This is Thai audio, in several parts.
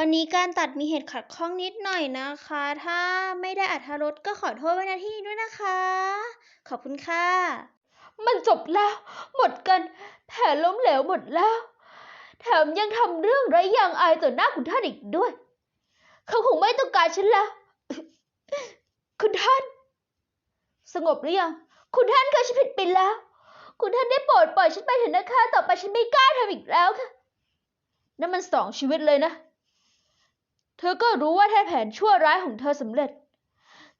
วันนี้การตัดมีเหตุขัดข้องนิดหน่อยนะคะ ถ้าไม่ได้อรรถรสก็ขอโทษไว้ณที่นี้ด้วยนะคะ ขอบคุณค่ะ มันจบแล้ว หมดกัน แผนล้มเหลวหมดแล้ว แถมยังทำเรื่องไร้ยางอายต่อหน้าคุณท่านอีกด้วย เขาคงไม่ต้องการฉันแล้ว คุณท่าน สงบหรือยัง คุณท่านเคะฉันผิดไปแล้ว คุณท่านได้โปรดปล่อยฉันไปเถอะนะคะ ต่อไปฉันไม่กล้าทำอีกแล้วค่ะนั่นมันสองชีวิตเลยนะ เธอก็รู้ว่าถ้าแผนชั่วร้ายของเธอสำเร็จ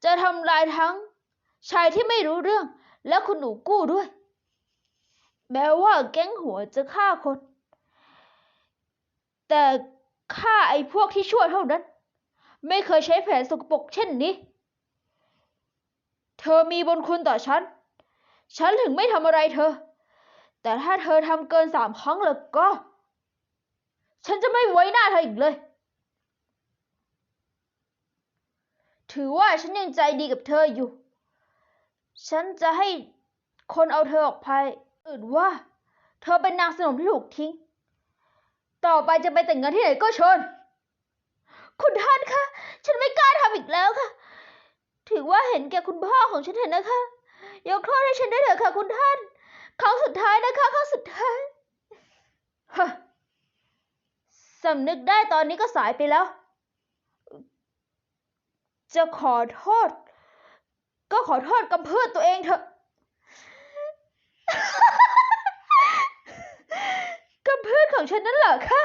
จะทำลายทั้งชายที่ไม่รู้เรื่องและคุณหนูกู้ด้วย แม้ว่าแก๊งหัวจะฆ่าคน แต่ฆ่าไอ้พวกที่ชั่วเท่านั้น ไม่เคยใช้แผนสกปรกเช่นนี้ เธอมีบุญคุณต่อฉัน ฉันถึงไม่ทำอะไรเธอ แต่ถ้าเธอทำเกินสามครั้งแล้วก็ ฉันจะไม่ไว้หน้าเธออีกเลย ถือว่าฉันยังใจดีกับเธออยู่ ฉันจะให้คนเอาเธอออกไปอื่นว่า เธอเป็นนางสนมที่ถูกทิ้ง ต่อไปจะไปแต่งงานที่ไหนก็เชิญ คุณท่านคะ ฉันไม่กล้าทำอีกแล้วค่ะ ถือว่าเห็นแก่คุณพ่อของฉันเถอะนะคะ ยกโทษให้ฉันได้เถอะค่ะคุณท่าน ครั้งสุดท้ายนะคะครั้งสุดท้าย ฮะสำนึกได้ตอนนี้ก็สายไปแล้ว จะขอโทษ ก็ขอโทษกับเพื่อนตัวเองเถอะกับเพื่อนของฉันนั่นเหรอคะ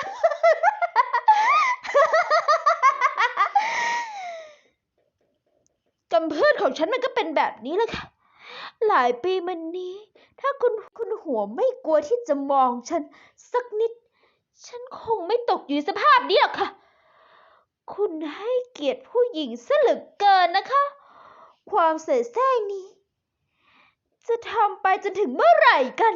กำเพื่อนของฉันมันก็เป็นแบบนี้แหละค่ะ หลายปีมานี้ ถ้าคุณคุณหัวไม่กลัวที่จะมองฉันสักนิด ฉันคงไม่ตกอยู่สภาพนี้หรอกค่ะ คุณให้เกียรติผู้หญิงซะเหลือเกินนะคะ ความเสแสร้งนี้ จะทำไปจนถึงเมื่อไหร่กัน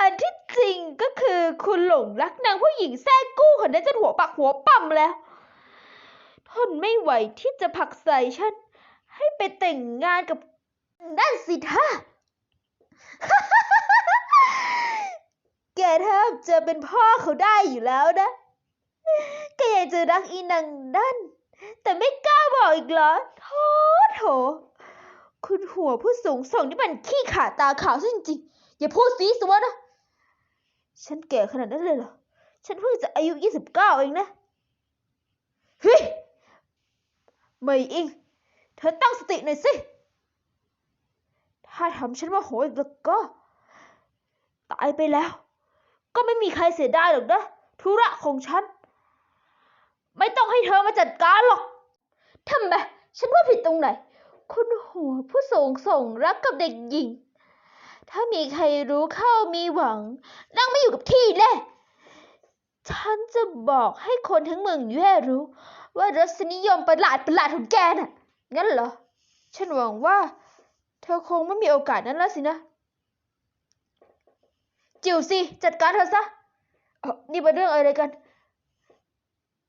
อันที่จริงก็คือคุณหลงรักนางผู้หญิงแท้กู้คนนั้นจนหัวปักหัวปั๊มแล้ว ทนไม่ไหวที่จะผลักใส่ฉัน ให้ไปแต่งงานกับนั่นสิท่าแกแทบจะเป็นพ่อเขาได้อยู่แล้วนะ แกยังจะรักอีนางนั่น แต่ไม่กล้าบอกอีกเหรอโถโถ คุณหัวผู้สูงส่งนี่มันขี้ขาตาขาวซะจริงๆ อย่าพูดซีสัวนะ ฉันแก่ขนาดนั้นเลยเหรอ ฉันเพิ่งจะอายุยี่สิบเก้าเองนะ เฮ้ยไม่อิง เธอตั้งสติหน่อยสิ ถ้าทำฉันว่าโหอีกแล้วก็ ตายไปแล้ว ก็ไม่มีใครเสียดายหรอกนะธุระของฉัน ไม่ต้องให้เธอมาจัดการหรอกทำไมฉันว่าผิดตรงไหน คุณหัวผู้ส่งส่งรักกับเด็กหญิง ถ้ามีใครรู้เข้ามีหวัง นั่งไม่อยู่กับที่แน่ฉันจะบอกให้คนทั้งเมืองแย่รู้ ว่ารสนิยมประหลาดประหลาดของแกน่ะ งั้นเหรอ ฉันหวังว่า เธอคงไม่มีโอกาสนั้นแล้วสินะ จิ๋วสิ จัดการเธอซะอนี่เป็นเรื่องอะไรกัน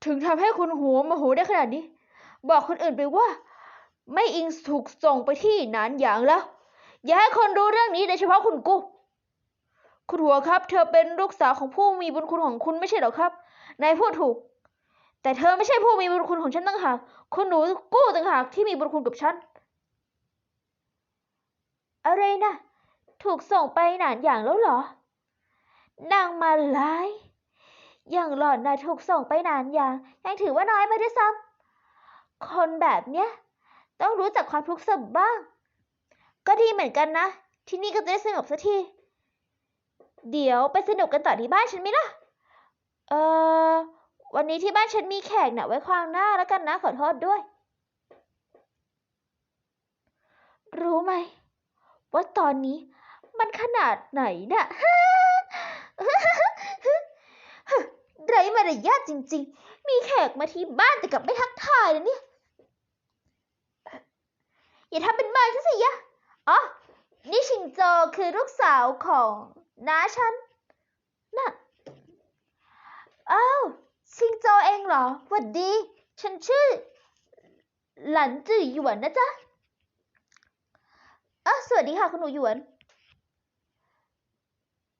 ถึงทำให้คุณหัวโมโหได้ขนาดนี้ บอกคนอื่นไปว่า ไม่อิงถูกส่งไปที่นานหยางแล้ว อย่าให้คนรู้เรื่องนี้โดยเฉพาะคุณกู้คุณหัวครับ เธอเป็นลูกสาวของผู้มีบุญคุณของคุณไม่ใช่หรอครับนายพูดถูก แต่เธอไม่ใช่ผู้มีบุญคุณของฉันตั้งหากคุณหนูกู้ต่างหากที่มีบุญคุณกับฉันอะไรนะ ถูกส่งไปหนานอย่างแล้วเหรอนางมาลาย อย่างหล่อนนะถูกส่งไปนานอย่างยังถือว่าน้อยไปด้วยซ้ำคนแบบเนี้ยต้องรู้จักความทุกข์สุขบ้าง ก็ดีเหมือนกันนะ ที่นี่ก็จะได้สงบสักที เดี๋ยวไปสนุกกันต่อที่บ้านฉันไหมล่ะ เออวันนี้ที่บ้านฉันมีแขกนะไว้ควางหน้าแล้วกันนะขอโทษด้วย รู้ไหมว่าตอนนี้มันขนาดไหนน่ะ ไรมารยาทจริง ๆ มีแขกมาที่บ้านแต่กลับไม่ทักทายเลยเนี่ย อย่าทำเป็นเมินฉันสิยะ อ๋อ นี่ชิงโจคือลูกสาวของน้าฉัน น่ะอ้าวชิงโจเองเหรอหวัดดี ฉันชื่อ หลันจื่อหยวนนะจ๊ะอะสวัสดีค่ะ คุณหนูหยวน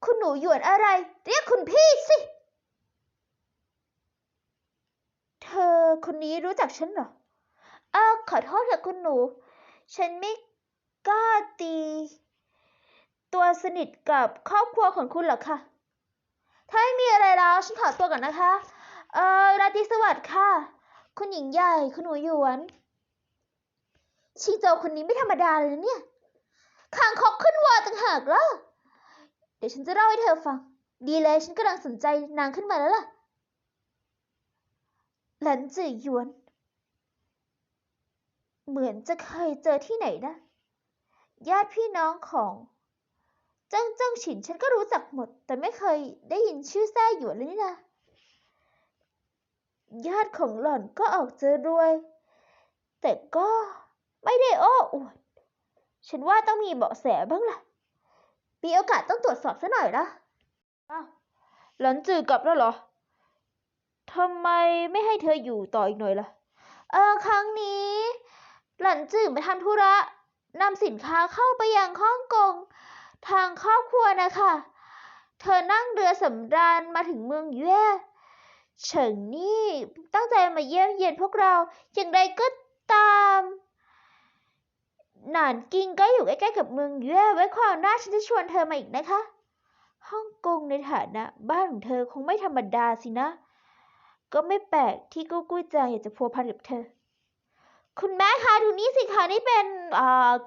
คุณหนูหยวนอะไร เรียกคุณพี่สิ อคนนี้รู้จักฉันเหรอ เออขอโทษเถอะคุณหนู ฉันไม่กล้าตี ตัวสนิทกับครอบครัวของคุณหรอกค่ะ ถ้าไม่มีอะไรแล้วฉันขอตัวก่อนนะคะ เออราตรีสวัสดิ์ค่ะ คุณหญิงใหญ่ คุณหนูหยวนชิงโจคนนี้ไม่ธรรมดาเลยนะเนี่ยคางคกขึ้นวาต่างหากล่ะเดี๋ยวฉันจะเล่าให้เธอฟัง ดีเลยฉันกำลังสนใจนางขึ้นมาแล้วล่ะ หลันจื่อหยวน เหมือนจะเคยเจอที่ไหนนะ ญาติพี่น้องของเจ้งเจ้งฉินฉันก็รู้จักหมด แต่ไม่เคยได้ยินชื่อแซ่หยวนเลยนี่นะญาติของหล่อนก็ออกเจะรวย แต่ก็ไม่ได้โอ้อวดฉันว่าต้องมีเบาะแสบ้างล่ะมีโอกาสต้องตรวจสอบซะหน่อยนะอ้าหลันจือกลับแล้วเหรอ ทำไมไม่ให้เธออยู่ต่ออีกหน่อยล่ะ เออครั้งนี้ หลันจือมาทำธุระนำสินค้าเข้าไปยังฮ่องกง ทางครอบครัวนะคะ เธอนั่งเรือสำราญมาถึงเมืองเย่เฉิงนี่ตั้งใจมาเยี่ยมเยียนพวกเรา อย่างไรก็ตามหนานกิงก็อยู่ใกล้ๆกับเมืองเย่ไว้ความน่าฉันจะชวนเธอมาอีกนะคะ ฮ่องกงในฐานะ บ้านของเธอคงไม่ธรรมดาสินะ ก็ไม่แปลกที่กู้กุ้ยจางอยากจะพัวพันกับเธอ คุณแม่คะดูนี่สิคะนี่เป็น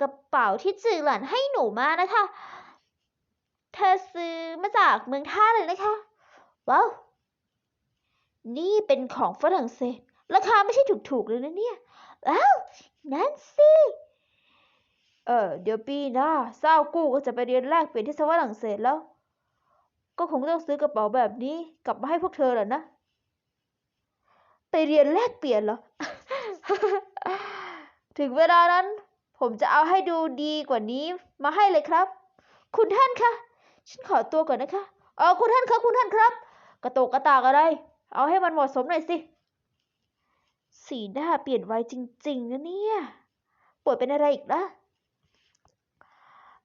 กระเป๋าที่จือหลันให้หนูมานะคะ เธอซื้อมาจากเมืองท่าเลยนะคะ ว้าว นี่เป็นของฝรั่งเศส ราคาไม่ใช่ถูกๆเลยนะเนี่ย ว้าว นั่นสิเออเดี๋ยวปีหน้าเศร้ากู้ก็จะไปเรียนแลกเปลี่ยนที่ฝรั่งเศสแล้ว ก็คงต้องซื้อกระเป๋าแบบนี้กลับมาให้พวกเธอแหละนะ ไปเรียนแลกเปลี่ยนเหรอ ถึงเวลานั้น ผมจะเอาให้ดูดีกว่านี้มาให้เลยครับ คุณท่านคะ ฉันขอตัวก่อนนะคะเออคุณท่านคะคุณท่านครับ กระโตกกระตากอะไร เอาให้มันเหมาะสมหน่อยสิ สีหน้าเปลี่ยนไวจริง ๆนะเนี่ยป่วยเป็นอะไรอีกนะ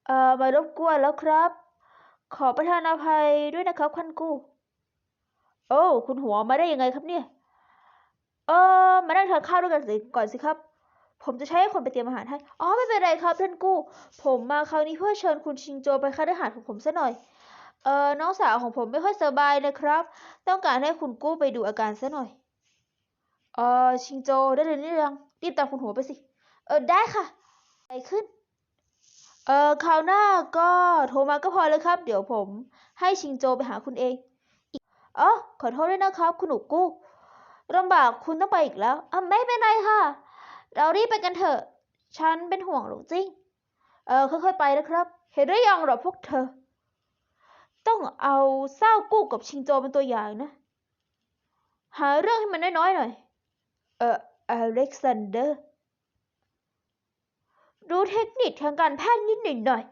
เอ่อมารบกวนแล้วครับ ขอประทานอภัยด้วยนะครับคันกู โอ้ คุณหัวมาได้ยังไงครับเนี่ย เออมานั่งทานข้าวด้วยกันสิก่อนสิครับ ผมจะใช้ให้คนไปเตรียมอาหารให้ อ๋อไม่เป็นไรครับท่านกู้ ผมมาคราวนี้เพื่อเชิญคุณชิงโจไปค่ายทหารของผมซะหน่อย เออน้องสาวของผมไม่ค่อยสบายนะครับ ต้องการให้คุณกู้ไปดูอาการซะหน่อย เออชิงโจได้เลยนี่ยังรีบตามคุณหัวไปสิ เออได้ค่ะไปขึ้น เออคราวหน้าก็โทรมาก็พอเลยครับ เดี๋ยวผมให้ชิงโจไปหาคุณเองอ๋อขอโทษด้วยนะครับ คุณหนูกู้ ลำบากคุณต้องไปอีกแล้วอะไม่เป็นไรค่ะ เรารีบไปกันเถอะ ฉันเป็นห่วงหลงจิ้ง เออค่อยๆไปนะครับ เห็นหรือยังหรอพวกเธอ ต้องเอาเศร้ากู้กับชิงโจเป็นตัวอย่างนะ หาเรื่องให้มันน้อยๆหน่อย เอออเล็กซานเดอร์รู้เทคนิคทางการแพทย์นิดหน่อย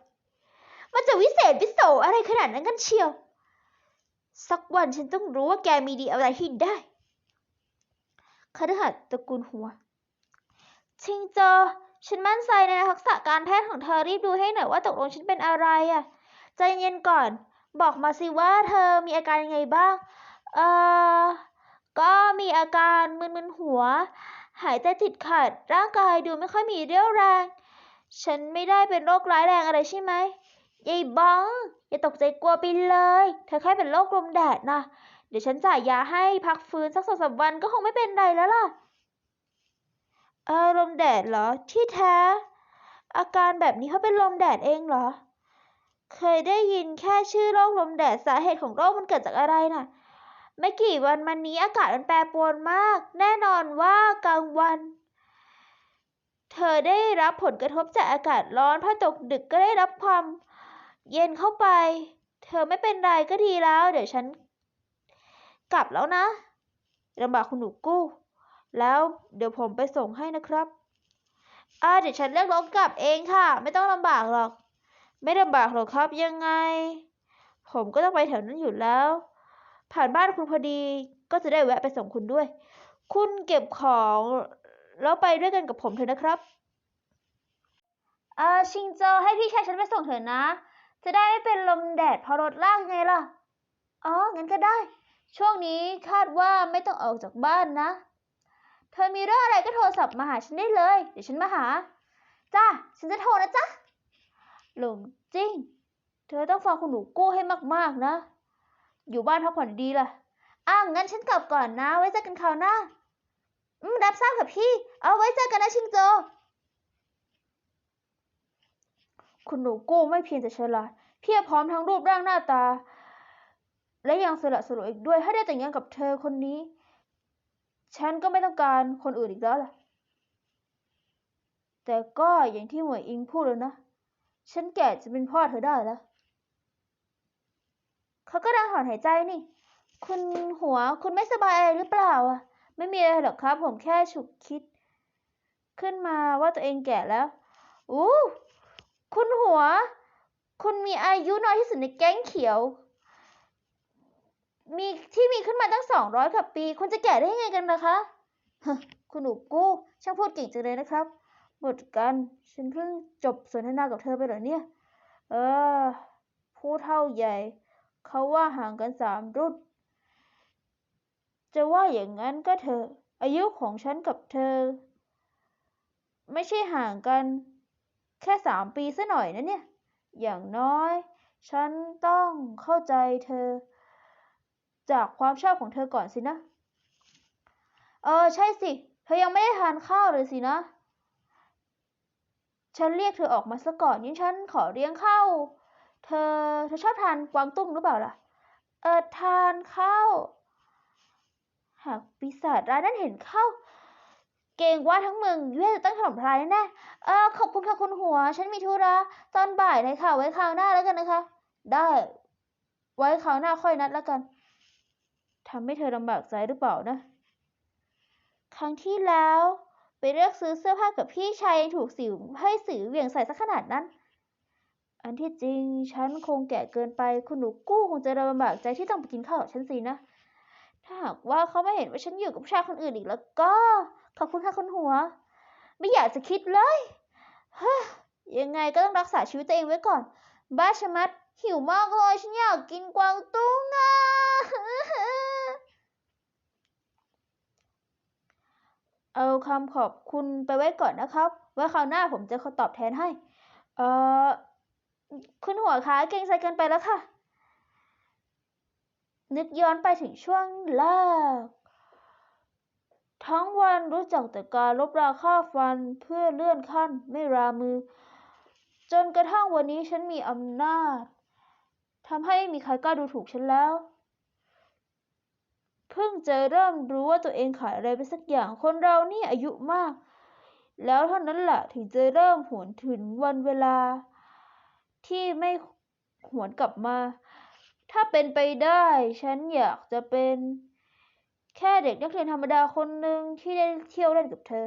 มันจะวิเศษวิโสอะไรขนาดนั้นกันเชียว สักวันฉันต้องรู้ว่าแกมีดีอะไรที่ได้ คฤหัสถ์ตระกูลหัว ชิงโจอ ฉันมั่นใจในทักษะการแพทย์ของเธอรีบดูให้หน่อยว่าตกลงฉันเป็นอะไรอะ่ะ ใจเย็นๆก่อน บอกมาสิว่าเธอมีอาการยังไงบ้าง เอ่อ ก็มีอาการมึนๆหัว หายใจติดขัด ร่างกายดูไม่ค่อยมีเรี่ยวแรง ฉันไม่ได้เป็นโรคร้ายแรงอะไรใช่ไหมยายบ้องอย่าตกใจกลัวไปเลย เธอแค่เป็นโรคลมแดดนะ เดี๋ยวฉันจ่ายยาให้พักฟื้นสักสองสามวันก็คงไม่เป็นไรแล้วล่ะ เออลมแดดเหรอ ที่แท้ อาการแบบนี้เขาเป็นลมแดดเองเหรอ เคยได้ยินแค่ชื่อโรคลมแดดสาเหตุของโรคมันเกิดจากอะไรน่ะ ไม่กี่วันมานี้อากาศมันแปรปรวนมาก แน่นอนว่ากลางวัน เธอได้รับผลกระทบจากอากาศร้อนพอตกดึกก็ได้รับความเย็นเข้าไป เธอไม่เป็นไรก็ดีแล้ว เดี๋ยวฉัน กลับแล้วนะลำบากคุณหนูกู้ แล้วเดี๋ยวผมไปส่งให้นะครับอ่าเดี๋ยวฉันเรียกรถกลับเองค่ะ ไม่ต้องลำบากหรอก ไม่ลำบากหรอกครับยังไง ผมก็ต้องไปแถวนั้นอยู่แล้ว ผ่านบ้านคุณพอดีก็จะได้แวะไปส่งคุณด้วย คุณเก็บของแล้วไปด้วยกันกับผมเถอะนะครับเออชิงโจให้พี่ชายฉันไปส่งเถอะนะ จะได้ไม่เป็นลมแดดพอรถลากไงล่ะ อ๋อ งั้นก็ได้ ช่วงนี้คาดว่าไม่ต้องออกจากบ้านนะ เธอมีเรื่องอะไรก็โทรศัพท์มาหาฉันได้เลย เดี๋ยวฉันมาหา จ้าฉันจะโทรนะจ๊ะหลงจริงเธอต้องฟังคุณหนูกู้ให้มากๆนะ อยู่บ้านพักผ่อนดีล่ะ อ้าวงั้นฉันกลับก่อนนะ ไว้เจอกันคราวหน้า อืมรับทราบค่ะพี่ เอาไว้เจอกันนะชิงโจ คุณหนูกู้ไม่เพียงแต่ฉลาดเพียบพร้อมทั้งรูปร่างหน้าตา และยังสละสลวยอีกด้วย ถ้าได้แต่งงานกับเธอคนนี้ ฉันก็ไม่ต้องการคนอื่นอีกแล้วล่ะ แต่ก็อย่างที่หมวยอิงพูดเลยนะ ฉันแก่จะเป็นพ่อเธอได้แล้ว เขาก็ดังถอนหายใจนี่ คุณหัวคุณไม่สบายอะไรหรือเปล่าอะ ไม่มีอะไรหรอกครับ ผมแค่ฉุกคิด ขึ้นมาว่าตัวเองแก่แล้ว อู้ คุณหัว คุณมีอายุน้อยที่สุดในแก๊งเขียว มีที่มีขึ้นมาตั้งสองร้อยกว่าปี คุณจะแก่ได้ยังไงกันนะคะคุณหนูกู้ช่างพูดเก่งจังเลยนะครับ หมดกัน ฉันเพิ่งจบสนทนากับเธอไปเหรอเนี่ย เออ ผู้เท่าใหญ่ เขาว่าห่างกันสามรุ่น จะว่าอย่างนั้นก็เถอะอายุของฉันกับเธอ ไม่ใช่ห่างกัน แค่สามปีซะหน่อยนะเนี่ย อย่างน้อย ฉันต้องเข้าใจเธอ จากความชอบของเธอก่อนสินะ เออ ใช่สิ เธอยังไม่ได้ทานข้าวเลยสินะ ฉันเรียกเธอออกมาซะก่อนนี่ฉันขอเลี้ยงข้าว เธอ เธอชอบทานกวางตุ้งหรือเปล่าล่ะ เออ ทานข้าว หากปีศาจร้ายนั้นเห็นเข้า เกรงว่าทั้งเมืองเย่จะต้องถล่มทลายแน่ๆเออ ขอบคุณค่ะคุณหัว ฉันมีธุระตอนบ่ายเลยค่ะ ไว้คราวหน้าแล้วกันนะคะ ได้ไว้คราวหน้าค่อยนัดแล้วกัน ทำให้เธอลำบากใจหรือเปล่านะ ครั้งที่แล้ว ไปเลือกซื้อเสื้อผ้ากับพี่ชายยังถูกสิวให้สื่อเหวี่ยงใส่สักขนาดนั้น อันที่จริงฉันคงแก่เกินไปคุณหนูกู้คงจะลำบากใจที่ต้องไปกินข้าวกับฉันสินะ ถ้าหากว่าเขาไม่เห็นว่าฉันอยู่กับผู้ชายคนอื่นอีกแล้วก็ ขอบคุณค่ะคุณหัว ไม่อยากจะคิดเลยเฮ้ยยังไงก็ต้องรักษาชีวิตตัวเองไว้ก่อน บ้าชะมัดหิวมากเลย ฉันอยากกินกวางตุ้งอะ เอาคำขอบคุณไปไว้ก่อนนะครับ ไว้คราวหน้าผมจะตอบแทนให้ เอ่อคุณหัวคะเกรงใจเกินไปแล้วค่ะ นึกย้อนไปถึงช่วงแรกทั้งวันรู้จักแต่การลบราค่าฟันเพื่อเลื่อนขั้นไม่รามือ จนกระทั่งวันนี้ฉันมีอำนาจทำให้มีใครกล้าดูถูกฉันแล้ว เพิ่งจะเริ่มรู้ว่าตัวเองขาดอะไรไปสักอย่าง คนเรานี่อายุมาก แล้วเท่านั้นแหละถึงจะเริ่มหวนถึงวันเวลา ที่ไม่หวนกลับมา ถ้าเป็นไปได้ ฉันอยากจะเป็น แค่เด็กนักเรียนธรรมดาคนหนึ่งที่ได้เที่ยวเล่นกับเธอ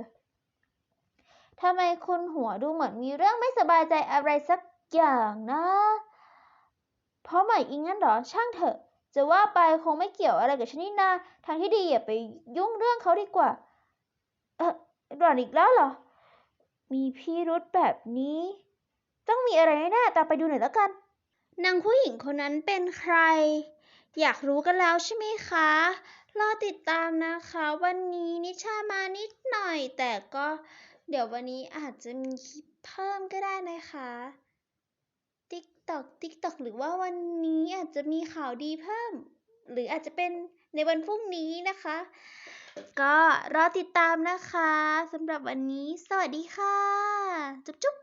ทำไมคุณหัวดูเหมือนมีเรื่องไม่สบายใจอะไรสักอย่างนะ เพราะใหม่อิงงั้นหรอช่างเถอะ จะว่าไปคงไม่เกี่ยวอะไรกับฉันนี่นาทางที่ดีอย่าไปยุ่งเรื่องเขาดีกว่า เออหล่อนอีกแล้วเหรอ มีพิรุธแบบนี้ ต้องมีอะไรแน่ๆตามไปดูหน่อยแล้วกัน นางผู้หญิงคนนั้นเป็นใคร อยากรู้กันแล้วใช่ไหมคะ รอติดตามนะคะ วันนี้นิชามานิดหน่อย แต่ก็เดี๋ยววันนี้อาจจะมีคลิปเพิ่มก็ได้นะคะ ตอกติ๊กตอกหรือว่าวันนี้อาจจะมีข่าวดีเพิ่ม หรืออาจจะเป็นในวันพรุ่งนี้นะคะ ก็รอติดตามนะคะสำหรับวันนี้ สวัสดีค่ะ จุ๊บจุ๊บ